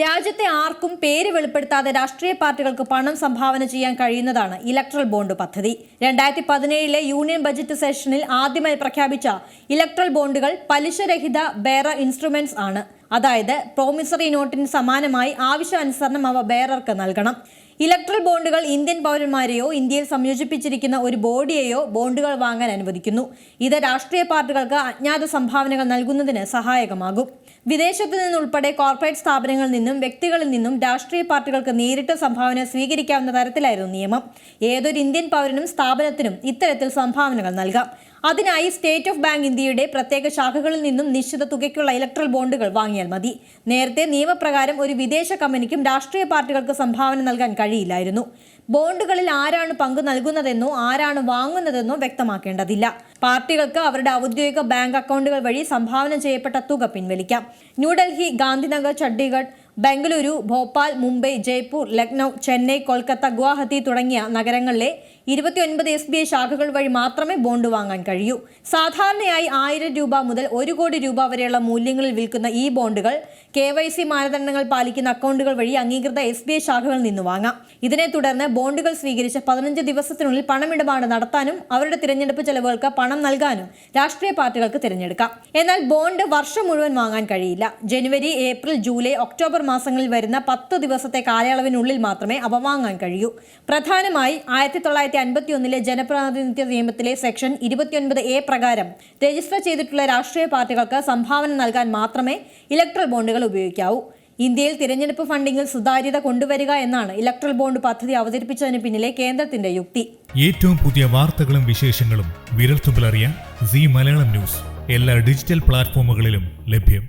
രാജ്യത്തെ ആർക്കും പേര് വെളിപ്പെടുത്താതെ രാഷ്ട്രീയ പാർട്ടികൾക്ക് പണം സംഭാവന ചെയ്യാൻ കഴിയുന്നതാണ് ഇലക്ട്രൽ ബോണ്ട് പദ്ധതി. രണ്ടായിരത്തി പതിനേഴിലെ യൂണിയൻ ബജറ്റ് സെഷനിൽ ആദ്യമായി പ്രഖ്യാപിച്ച ഇലക്ട്രൽ ബോണ്ടുകൾ പലിശരഹിത ബേറർ ഇൻസ്ട്രുമെന്റ്സ് ആണ്. അതായത് പ്രോമിസറി നോട്ടിന് സമാനമായി ആവശ്യാനുസരണം അവ ബേറർക്ക് നൽകണം. ഇലക്ട്രൽ ബോണ്ടുകൾ ഇന്ത്യൻ പൗരന്മാരെയോ ഇന്ത്യയിൽ സംയോജിപ്പിച്ചിരിക്കുന്ന ഒരു ബോഡിയെയോ ബോണ്ടുകൾ വാങ്ങാൻ അനുവദിക്കുന്നു. ഇത് രാഷ്ട്രീയ പാർട്ടികൾക്ക് അജ്ഞാത സംഭാവനകൾ നൽകുന്നതിന് സഹായകമാകും. വിദേശത്തു നിന്നുൾപ്പെടെ കോർപ്പറേറ്റ് സ്ഥാപനങ്ങളിൽ നിന്നും വ്യക്തികളിൽ നിന്നും രാഷ്ട്രീയ പാർട്ടികൾക്ക് നേരിട്ട് സംഭാവന സ്വീകരിക്കാവുന്ന തരത്തിലായിരുന്നു നിയമം. ഏതൊരു ഇന്ത്യൻ പൗരനും സ്ഥാപനത്തിനും ഇത്തരത്തിൽ സംഭാവനകൾ നൽകാം. അതിനായി സ്റ്റേറ്റ് ഓഫ് ബാങ്ക് ഇന്ത്യയുടെ പ്രത്യേക ശാഖകളിൽ നിന്നും നിശ്ചിത തുകയ്ക്കുള്ള ഇലക്ട്രൽ ബോണ്ടുകൾ വാങ്ങിയാൽ മതി. നേരത്തെ നിയമപ്രകാരം ഒരു വിദേശ കമ്പനിക്കും രാഷ്ട്രീയ പാർട്ടികൾക്ക് സംഭാവന നൽകാൻ കഴിയില്ലായിരുന്നു. ബോണ്ടുകളിൽ ആരാണ് പങ്ക് നൽകുന്നതെന്നോ ആരാണ് വാങ്ങുന്നതെന്നോ വ്യക്തമാക്കേണ്ടതില്ല. പാർട്ടികൾക്ക് അവരുടെ ഔദ്യോഗിക ബാങ്ക് അക്കൗണ്ടുകൾ വഴി സംഭാവന ചെയ്യപ്പെട്ട തുക പിൻവലിക്കാം. ന്യൂഡൽഹി ഗാന്ധിനഗർ ചണ്ഡീഗഡ് ബംഗളൂരു ഭോപ്പാൽ മുംബൈ ജയ്പൂർ ലക്നൗ ചെന്നൈ കൊൽക്കത്ത ഗുവാഹത്തി തുടങ്ങിയ നഗരങ്ങളിലെ ഇരുപത്തിയൊൻപത് എസ് ബി ഐ ശാഖകൾ വഴി മാത്രമേ ബോണ്ട് വാങ്ങാൻ കഴിയൂ. സാധാരണയായി ആയിരം രൂപ മുതൽ ഒരു കോടി രൂപ വരെയുള്ള മൂല്യങ്ങളിൽ വിൽക്കുന്ന ഈ ബോണ്ടുകൾ കെ വൈ സി മാനദണ്ഡങ്ങൾ പാലിക്കുന്ന അക്കൗണ്ടുകൾ വഴി അംഗീകൃത എസ് ബി ഐ ശാഖകളിൽ നിന്ന് വാങ്ങാം. ഇതിനെ തുടർന്ന് ബോണ്ടുകൾ സ്വീകരിച്ച് പതിനഞ്ച് ദിവസത്തിനുള്ളിൽ പണമിടപാട് നടത്താനും അവരുടെ തിരഞ്ഞെടുപ്പ് ചെലവുകൾക്ക് പണം നൽകാനും രാഷ്ട്രീയ പാർട്ടികൾക്ക് തിരഞ്ഞെടുക്കാം. എന്നാൽ ബോണ്ട് വർഷം മുഴുവൻ വാങ്ങാൻ കഴിയില്ല. ജനുവരി ഏപ്രിൽ ജൂലൈ ഒക്ടോബർ മാസങ്ങളിൽ വരുന്ന പത്ത് ദിവസത്തെ കാലയളവിനുള്ളിൽ മാത്രമേ അവ വാങ്ങാൻ കഴിയൂ. പ്രധാനമായി ആയിരത്തി തൊള്ളായിരത്തി അൻപത്തി ഒന്നിലെ ജനപ്രാതിനിധ്യ നിയമത്തിലെ സെക്ഷൻ ഇരുപത്തിയൊൻപത് എ പ്രകാരം രജിസ്റ്റർ ചെയ്തിട്ടുള്ള രാഷ്ട്രീയ പാർട്ടികൾക്ക് സംഭാവന നൽകാൻ മാത്രമേ ഇലക്ട്രൽ ബോണ്ടുകൾ ഉപയോഗിക്കാവൂ. ഇന്ത്യയിൽ തിരഞ്ഞെടുപ്പ് ഫണ്ടിങ്ങിൽ സുതാര്യത കൊണ്ടുവരിക എന്നാണ് ഇലക്ട്രൽ ബോണ്ട് പദ്ധതി അവതരിപ്പിച്ചതിന് പിന്നിലെ കേന്ദ്രത്തിന്റെ യുക്തി. ഏറ്റവും പുതിയ വാർത്തകളും വിശേഷങ്ങളും വിരൽത്തുമ്പിലറിയാൻ സി മലയാളം ന്യൂസ്. എല്ലാ ഡിജിറ്റൽ പ്ലാറ്റ്ഫോമുകളിലും ലഭ്യം.